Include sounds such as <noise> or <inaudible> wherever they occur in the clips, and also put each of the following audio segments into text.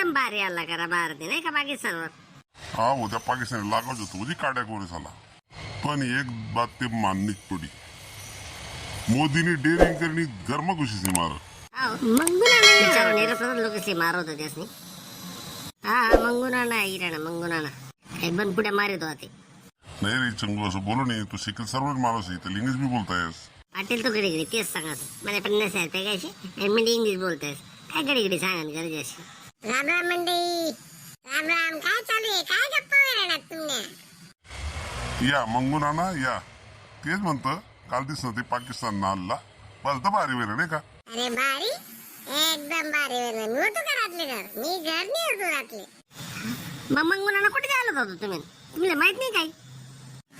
एकदम भारी आला करा भारती नाही का? पाकिस्तानवर हा उद्या पाकिस्तान लागाच होतो उदी काड्या कोरी झाला. पण एक बात ते माननीच पडी मोदीनी डेअरिंग करणी गरमा खुशीची मार विचारून निरपराध लोक से मारत होते त्यासनी. हा हा इराणा मंगुनाना. हे बन पुढे मारित होते नाही रे चंगू असं बोलू नये. तू शिकेल सर्वच माणूस आहे तर इंग्लिश बी बोलतायस. पाटील तो कडे तेच सांगा मला पन्नास हजार मी इंग्लिश काय सांगा ना गरज अशी राम राम मंडई राम राम काय चालू आहे? काय गप्पा मारणार तुम्ही? या मंगुनाना या. तेच म्हणतं काल दिसलं ते पाकिस्तान हल्ला बस तर भारी वेळ नाही का? अरे भारी? एकदम भारी वेळ मी होतो का रातले घर? मी घर नाही होतो रातले मग मंगुनाना कुठे जायला होतो तुम्ही? तुम्हाला माहीत नाही काही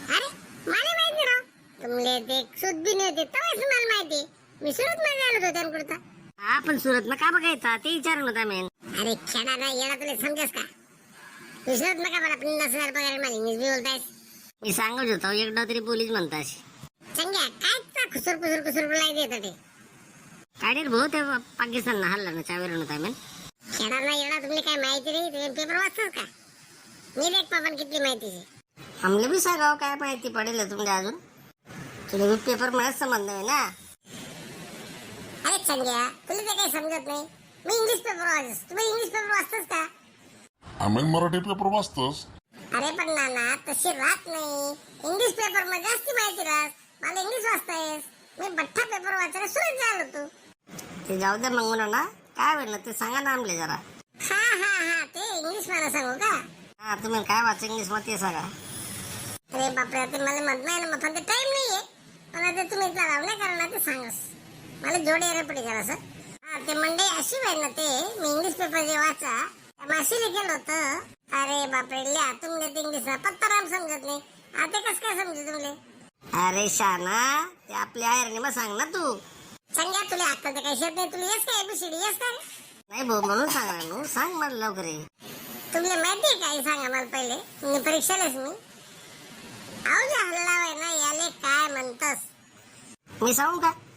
अरे मला माहीत नाही राव. तुमले ते सुद बी नाही होते तेव्हाच तुम्हाला माहिती. मी सुरत मध्ये आलो होतो त्यांकडे हा पण सुरत ना का बघायचा? ते विचारून होता मेन अरे खेळा ना येडा तुला समजस का? तू सुरत नका मला पन्नास हजार पगार मला इंग्लिश बी बोलतायस. मी सांगत होतो एकदा तरी पोलीस म्हणतास चंग्या काय खुसूर खुसूर खुसूर बोलाय देत ते? काढेल भाऊ ते पाकिस्तान हल्ला ना चावेरून होता मेन खेळाला येडा तुम्ही काय माहिती नाही तुम्ही पेपर वाचतात का? मी देख पापन किती माहिती आहे. आम्हाला बी सांगाव काय माहिती पडेल तुमच्या अजून? तुला बी पेपर मला संबंध आहे ना. अरे चंग्या तुला ते काही समजत नाही. मी इंग्लिश पेपर वाचस तुम्ही इंग्लिश पेपर वाचतोस का? आम्ही मराठी पेपर वाचतोस. अरे पण नाना तशी राहत नाही. इंग्लिश पेपरमध्ये जास्ती माहिती राहत. मला इंग्लिश वाचतायस. मी बठ्ठा पेपर वाचायला सुरत झालो तू ते जाऊ दे मग ना काय होईल ते सांगा ना आमले जरा. हा हा हा. ते इंग्लिश मला सांगू का? हा तुम्ही काय वाच इंग्लिशमध्ये सांगा. अरे बापरे ते मला म्हणत नाही ना मग फक्त टाइम नाहीये. पण आता तुम्ही लावू नाही करणार ते सांगस. मला जोड यायला पडे जरा सर ते मंडई अशी ना ते मी इंग्लिश पेपर जे वाचा माशी लिखेल होतं अरे बापरे लिहा तुमले ते इंग्लिश पत्ता राम समजत नाही. आता कस काय समजू तुमले? अरे शाना ते आपल्या आयरने मग सांग ना तू. संग्या तुला अक्कल तर काही शेत नाही तुला येस काय एबीसीडी येस काय नाही भाऊ म्हणून सांग ना नू सांग मला लवकर. तुला माहिती काही सांगा मला पहिले. मी परीक्षालाच मी. आऊ जे हल्ला ना याले काय म्हणतस? मी सांगू का? सांग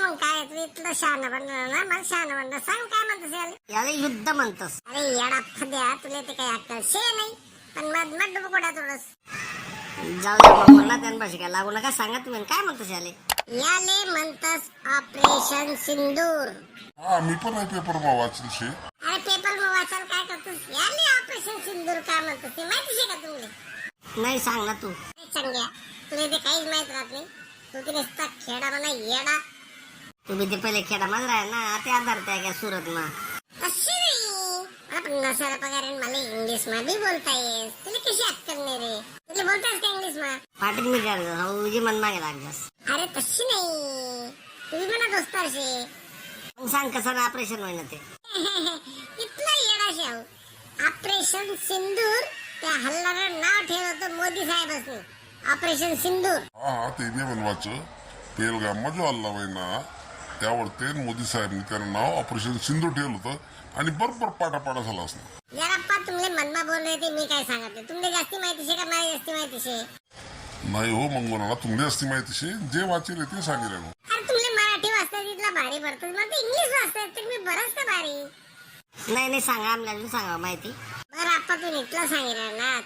ना मग काय तू इथलं शहाणं बनणार ना? मला शहाणं बनणार. सांग काय म्हणतस याले? याले युद्ध म्हणतस. अरे येडा फद्या तुला ते काही अक्कल शे नाही. पण मग मग डुबकोडा थोडस जाऊ दे मग मला त्यांपाशी काय लागू नका सांगा तुम्ही. काय म्हणतस याले? याले म्हणतस ऑपरेशन सिंदूर. हा मी पण नाही पेपर मग वाचल शे अरे पेपर मग वाचाल काय करतोस? याले ऑपरेशन सिंदूर काय म्हणतोस? ते माहिती आहे का तुम्हाला नाही सांग ना तू. चांगल्या तुला ते काहीच माहीत राहत नाही. तू ते नुसता खेडा म्हणा येडा. तुम्ही ते पहिले खेडा मध्ये राहा ना ते आधार त्या काय सुरत मा नाही. मला पगार आहे, इंग्लिशमध्ये बोलता येस तुला कशी अक्कल नाही रे? तुला बोलतास का इंग्लिश मा पाटील मी करतो उजी मन मागे लागलास अरे तशी नाही. तुम्ही म्हणा दोस्तारशी मग सांग कसं ऑपरेशन होईना ते. <laughs> इथला येडा शाहू ऑपरेशन सिंदूर त्या हल्लाला नाव ठेवलं मोदी साहेबांनी ऑपरेशन सिंदूर. जो हल्ला होय ना त्यावर ते मोदी साहेबांनी त्यानं नाव ऑपरेशन सिंधू ठेवलं होतं आणि बरोबर पाठापाठा झाला असणार. जराप्पा तुमले मनमा थे मी काय सांगते? तुमले जास्ती माहिती शे का मला जास्ती माहिती शे नाही हो मंगोनाला तुमले असती माहिती शे जे वाचेल ते सांगेल. अरे तुमले मराठी वाचता तिथला भारी मला ते इंग्लिश वाचता तर मी बरंच का भारी. नाही नाही सांगा आम्हाला सांगा माहिती. बरं आप्पा तू इथलं सांगितलं ना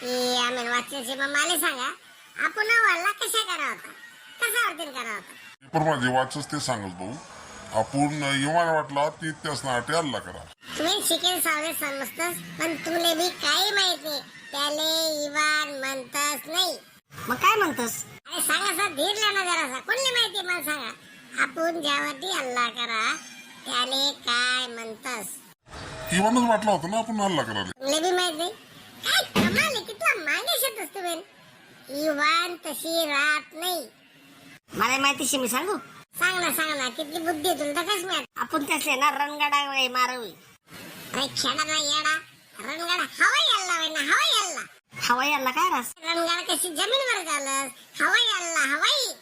की आम्ही वाचल्याचे मग मला सांगा आपण वल्ला कशा करा होता कसा अर्थिन करा होता पेपर माझे वाचच ते सांगत भाऊ. आपण इमान वाटला ती त्याच नाटे हल्ला करा. तुम्ही शिकेल सावळे समजतस पण तुमले बी काही माहीत नाही. त्याले इवान म्हणतस नाही. मग काय म्हणतस? अरे सांगा सर धीरला ना जरासा. कोणली माहिती मला सांगा. आपण ज्यावरती हल्ला करा त्याले काय म्हणतस? इमानच वाटला होता ना आपण हल्ला करायला. तुमले बी माहीत नाही? काय कमाल आहे कितला मागे शकतस तुम्ही इवान तशी राहत नाही. मला माहितीशी मी सांगू? सांग ना सांग ना. किती बुद्धी आहे तुला कस मिळत आपण त्यासले ना रणगाडा मारवी. अरे खेळा ना येडा. रणगाडा हवाई हल्ला होय ना हवाई हल्ला. हवाई हल्ला काय रास? रणगाडा कशी जमीनवर झालं हवाई हल्ला हवाई.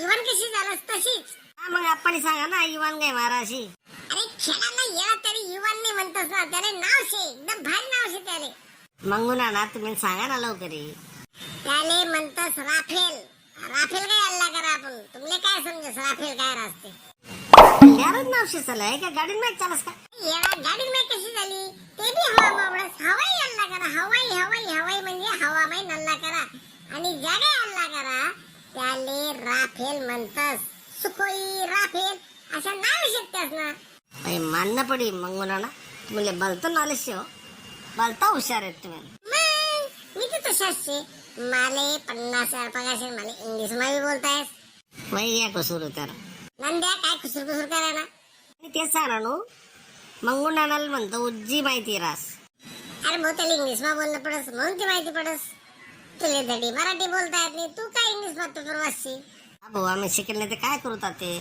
इवन कशी झालं तशीच. मग आपण सांगा ना इवन काय माराशी? अरे खेळा ना येडा तरी इवन नाही म्हणतस ना त्याने नाव शे एकदम भारी नाव शे त्याले. मंगुना ना तुम्ही सांगा ना लवकर. त्याले म्हणतस राफेल. राफेल काय हल्ला करा आपण? तुमले काय समजस राफेल काय राहते यारच नाव शिसलं आहे का? गाडी मॅच चालस का? येडा गाडी मी कशी झाली? ते बी हवा मावळस हवाई हल्ला करा. हवाई हवाई हवाई म्हणजे हवामाई नल्ला करा. आणि जागे हल्ला करा त्याले राफेल म्हणतस सुखोई राफेल. अशा नाव शकतेस ना. भाई मानना पडी मंगूना ना तुम्हाला बलतो नॉलेज हो. बलता हुशार आहेत तुम्ही. मग मी तर तशाच माले पन्नास हजार पगार मला इंग्लिशमध्ये बोलतायस वही या कसूर तर नंद्या काय कुसूर कुसूर करा ना आणि तेच सांगा नो मंगुनानाला म्हणतो उज्जी माहिती रास. अरे भाऊ त्याला इंग्लिशमध्ये बोलणं पडस म्हणून ती माहिती पडस. तुला धडी मराठी बोलता येत नाही तू काय इंग्लिशमध्ये पेपर वाचशी भाऊ आम्ही शिकले ते काय करू ते?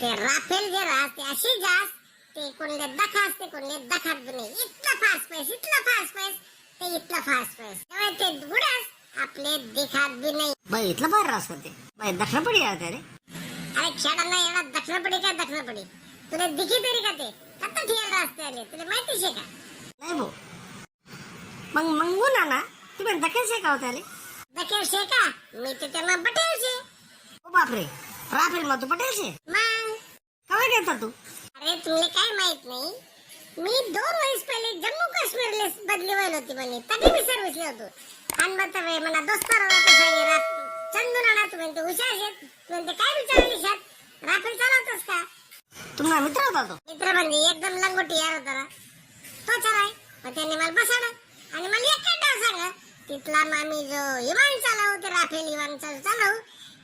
ते राफेल जे राहत ते अशी जास ते कोणले दखास ते कोणले दखात नाही इतला फास्ट पैस इतला फास्ट पैस ते इतला फास्ट पैस. तेव्हा ते बुडास आपले दिखात बी नाही. बाई इथलं बाहेर रास होते. बाई दक्षिण पडी आहे रे. अरे खेळांना येणार दक्षिण पडी काय दक्षिण पडी तुला दिखी तरी का ते? कत्ता ठेवलं असते आले तुला माहितीच आहे का? नाही भाऊ. मग मंगुनाना तुम्ही दक्षिण शिकाव त्याले दक्षिण शे का मी तर त्यांना पटेल शे ओ बापरे राफेल मग तू पटेल शे मग? कवा घेता तू? अरे तुला काय माहीत नाही? मी दोन वर्ष पहिले जम्मू काश्मीरला बदली व्हायला होती म्हणे. तरी मी सर्व्हिसला होतो. मग तर मला दोस्तार होता सांगे चंदू नाना तू म्हणते हुशार शेत तू म्हणते काय विचारली शेत राफेल चालवतोस का? तुम्हाला मित्र होता तो. मित्र म्हणजे एकदम लंगोटी यार होता ना. तो चलाय. मग त्यांनी मला बसाडलं आणि मला एक डाव सांग. तिथला मामी जो विमान चालव ते राफेल विमान चालव चालव.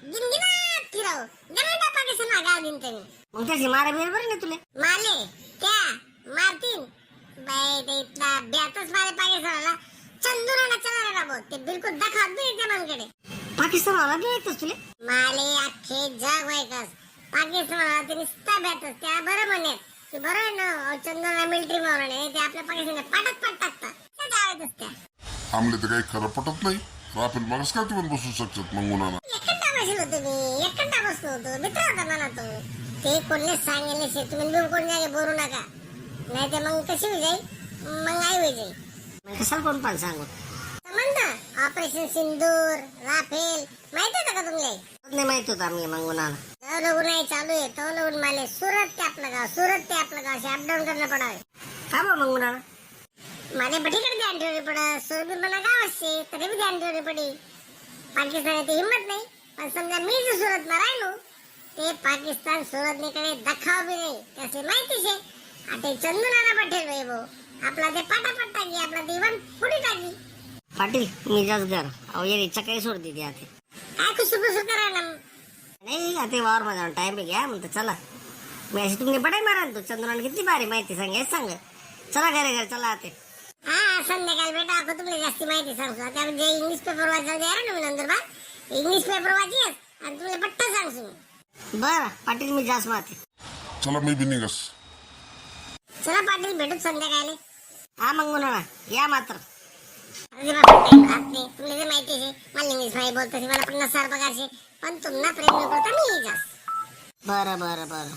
गिनगिनात फिरव. दगडा पाकिस्तान मागाव दिन त्यांनी. मग त्याची मारा बिर बरं नाही तुले? माले त्या मारतीन. बाई ते इथला ब्यातच मारे पाकिस्तानाला चंदुराना चला रे बोल ते बिलकुल दाखवत बी येतच तुले? माले अख्खे जग वैकस पाकिस्तानाला ते नुसता त्या बरं म्हणे. ते बरं आहे ना चंदुराना मिलिटरी मारणे ते आपल्या पाकिस्तानात पाटात पाट टाकतात. त्या जाळ्यातच त्या. आमले तर काही खरं पटत नाही. राफेल मागच काय तुम्ही बसू शकतात मंगुनाना एकटा बसेल होतो मी. एकटा बसलो होतो. मित्र होता मला तो ते कोणले सांगेल तुम्ही बिल कोण जागे बोलू नका. नाही तर मग कशी होई जाईल मग आई होई जाईल मग कशाला कोण सांगू म्हणत ऑपरेशन सिंदूर राफेल माहीत होतं का तुमले नाही माहीत होतं आम्ही लोक नाही चालू आहे तो लोक माले सुरत ते आपलं गाव सुरत ते आपलं गाव असे अपडाऊन करणं पडावे. का बा मंगुनाना माले बठीकडे ध्यान ठेवणे पडत सुरत मला गाव असते तरी बी ध्यान ठेवणे पडी. पाकिस्तानात हिंमत नाही पण समजा मी जर सुरत मा राहिलो ते पाकिस्तान सुरत कडे दखाव बी नाही त्याचे माहितीच आहे आता चंदुनाना पटेल भाई भाऊ आपला ते पाटापट टाकी आपला दिवाण पुढे टाकी. पाटील मी जास्त घर. अहो ये इच्छा काही सोड देते आता. काय कुसू कुसू करा ना नाही आता वावर माझा टाइम बी घ्या म्हणतो चला. मी अशी तुम्ही बडाई मारा ना तू चंद्राला किती भारी माहिती सांग हेच सांग. चला घरे घर चला आता. हा संध्याकाळी बेटा आपण तुम्हाला जास्ती माहिती सांगतो. आता जे इंग्लिश पेपर वाचायला द्या ना मी नंतर बा इंग्लिश पेपर वाचियस आणि तुम्हाला पट्टा सांगतो बर पाटील मी जास्त माते चला मी बी निघस. चला पाटील भेटू संध्याकाळी. हा मंगुनाना या मात्र. तुला जे माहिती आहे मला इंग्लिशमध्ये बोलतो मला पन्नास हजार पगारचे पण तुम्हाला प्रेम न करता मी बरं बरं बरं.